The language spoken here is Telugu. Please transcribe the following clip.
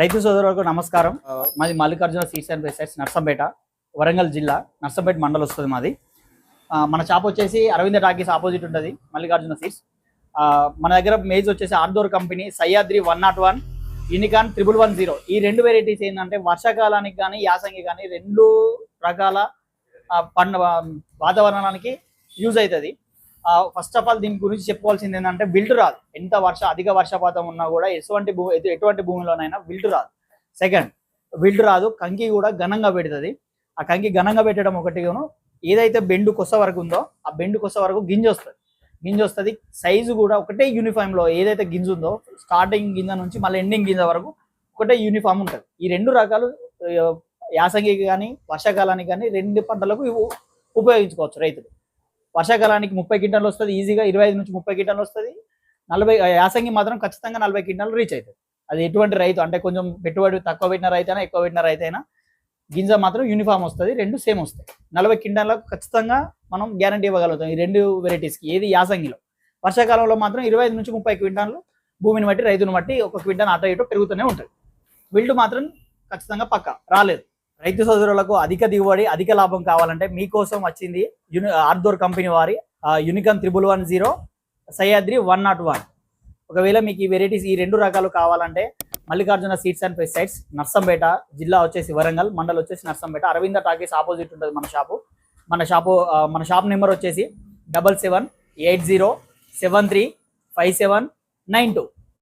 రైతు సోదరులకు నమస్కారం. మాది Mallikarjuna seeds and pesticides Narsampet Warangal జిల్లా నర్సంపేట మండల్ వస్తుంది మాది. మన షాప్ వచ్చేసి అరవింద టాకీస్ ఆపోజిట్ ఉంటుంది మల్లికార్జున సీడ్స్. ఆ, మన దగ్గర మేజ్ వచ్చేసి ఆర్డోర్ company Sahyadri one nought one Unicorn triple one zero. ఈ రెండు వెరైటీస్ ఏంటంటే వర్షాకాలానికి కానీ యాసంగి కానీ రెండు రకాల పండ వాతావరణానికి యూజ్ అవుతుంది. ఫస్ట్ ఆఫ్ ఆల్ దీని గురించి చెప్పుకోవాల్సింది ఏంటంటే విల్డ్ రాదు. ఎంత వర్ష అధిక వర్షపాతం ఉన్నా కూడా ఎటువంటి భూ ఎటువంటి భూమిలోనైనా విల్ట్ రాదు. సెకండ్ విల్ట్ రాదు. కంకి కూడా ఘనంగా పెడుతుంది. ఆ కంకి ఘనంగా పెట్టడం ఒకటిగాను ఏదైతే బెండు కొస వరకు ఉందో ఆ బెండు కొస వరకు గింజ వస్తుంది. గింజ వస్తుంది. సైజు కూడా ఒకటే యూనిఫామ్లో ఏదైతే గింజ ఉందో స్టార్టింగ్ గింజ నుంచి మళ్ళీ ఎండింగ్ గింజ వరకు ఒకటే యూనిఫామ్ ఉంటుంది. ఈ రెండు రకాలు యాసంగికి కానీ వర్షాకాలానికి కానీ రెండు పంటలకు ఉపయోగించుకోవచ్చు రైతులు. వర్షాకాలానికి ముప్పై క్వింటాలు వస్తుంది ఈజీగా ఇరవై ఐదు నుంచి ముప్పై క్వింటాలు వస్తుంది. నలభై యాసంగి మాత్రం ఖచ్చితంగా నలభై క్వింటాలు రీచ్ అవుతుంది. అది ఎటువంటి రైతు అంటే కొంచెం పెట్టుబడి తక్కువ పెట్టిన రైతు అయినా ఎక్కువ పెట్టిన రైతు అయినా గింజ మాత్రం యూనిఫామ్ వస్తుంది రెండు సేమ్ వస్తాయి. నలభై క్వింటాలకు ఖచ్చితంగా మనం గ్యారంటీ ఇవ్వగలుగుతాం ఈ రెండు వెరైటీస్కి ఏది యాసంగిలో. వర్షాకాలంలో మాత్రం ఇరవై ఐదు నుంచి ముప్పై క్వింటాలు భూమిని బట్టి రైతుని బట్టి ఒక క్వింటాల్ అటు ఇటు పెరుగుతూనే ఉంటుంది. బిల్డ్ మాత్రం ఖచ్చితంగా పక్క రాలేదు. రైతు సోదరులకు అధిక దిగుబడి అధిక లాభం కావాలంటే మీకోసం వచ్చింది యూని ఆర్దోర్ కంపెనీ వారి Unicorn triple one zero Sahyadri one nought one. ఒకవేళ మీకు ఈ వెరైటీస్ ఈ రెండు రకాలు కావాలంటే Mallikarjuna seeds and pesticides Narsampet జిల్లా వచ్చేసి వరంగల్ మండల్ వచ్చేసి నర్సంపేట అరవింద టాకీస్ ఆపోజిట్ ఉంటుంది మన షాపు. మన షాపు మన షాప్ నెంబర్ వచ్చేసి double seven eight zero seven three five seven nine two.